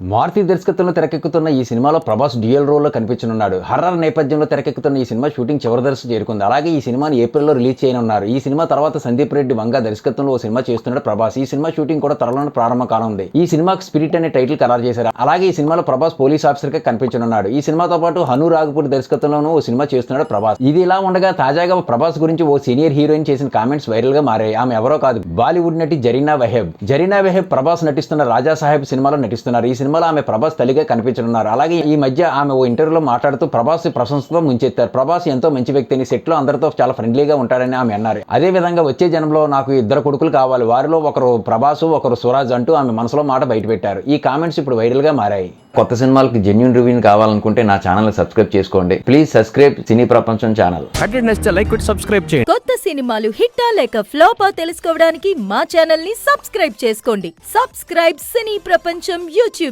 మారుతి దర్శకత్వంలో తెరకెక్కుతున్న ఈ సినిమాలో ప్రభాస్ డ్యూయల్ రోల్లో కనిపించనున్నాడు. హర్రర్ నేపథ్యంలో తెరకెక్కుతున్న ఈ సినిమా షూటింగ్ చివరి దశ చేరుకుంది. అలాగే ఈ సినిమాని ఏప్రిల్లో రిలీజ్ చేయనున్నారు. ఈ సినిమా తర్వాత సందీప్ రెడ్డి వంగ దర్శకత్వంలో ఓ సినిమా చేస్తున్నాడు ప్రభాస్. ఈ సినిమా షూటింగ్ కూడా త్వరలోనే ప్రారంభ కానుంది ఈ సినిమాకు స్పిరిట్ అనే టైటిల్ ఖరారు చేశారు. అలాగే ఈ సినిమాలో ప్రభాస్ పోలీస్ ఆఫీసర్గా కనిపించనున్నాడు. ఈ సినిమాతో పాటు హను రాఘపూర్ దర్శకత్వంలోనూ ఓ సినిమా చేస్తున్నాడు ప్రభాస్. ఇది ఇలా ఉండగా తాజాగా ప్రభాస్ గురించి ఓ సీనియర్ హీరోయిన్ చేసిన కామెంట్స్ వైరల్గా మారాయి. ఆమె ఎవరో కాదు బాలీవుడ్ నటి జరీనా వెహెబ్. జరీనా వెహెబ్ ప్రభాస్ నటిస్తున్న రాజా సాహెబ్ సినిమాలో నటిస్తున్నారు. ఈ సినిమాలో ఆమె ప్రభాస్ తల్లిగా కనిపించనున్నారు. అలాగే ఈ మధ్య ఆమె ఓ ఇంటర్వ్యూలో మాట్లాడుతూ ప్రభాస్ ప్రశంసతో ముంచెత్తారు. ప్రభాస్ ఎంతో మంచి వ్యక్తిని సెట్లో అందరితో చాలా ఫ్రెండ్లీగా ఉంటాడని ఆమె అన్నారు. అదే విధంగా వచ్చే జనంలో నాకు ఇద్దరు కొడుకులు కావాలి. వారిలో ఒకరు ప్రభాస్ ఒకరు సురాజ్ అంటూ ఆమె మనసులో మాట బయటపెట్టారు. ఈ కామెంట్స్ ఇప్పుడు వైరల్గా మారాయి. కొత్త సినిమాలకు జెన్యున్ రివ్యూ కావాలనుకుంటే నా ఛానల్ సబ్స్క్రైబ్ చేసుకోండి. Please subscribe cine Prapancham channel. Like subscribe చేయండి. కొత్త సినిమాలు హిట్టా లేక ఫ్లాపా తెలుసుకోవడానికి మా ఛానల్ని సబ్స్క్రైబ్ చేసుకోండి. సబ్స్క్రైబ్ సినీ ప్రపంచం యూట్యూబ్.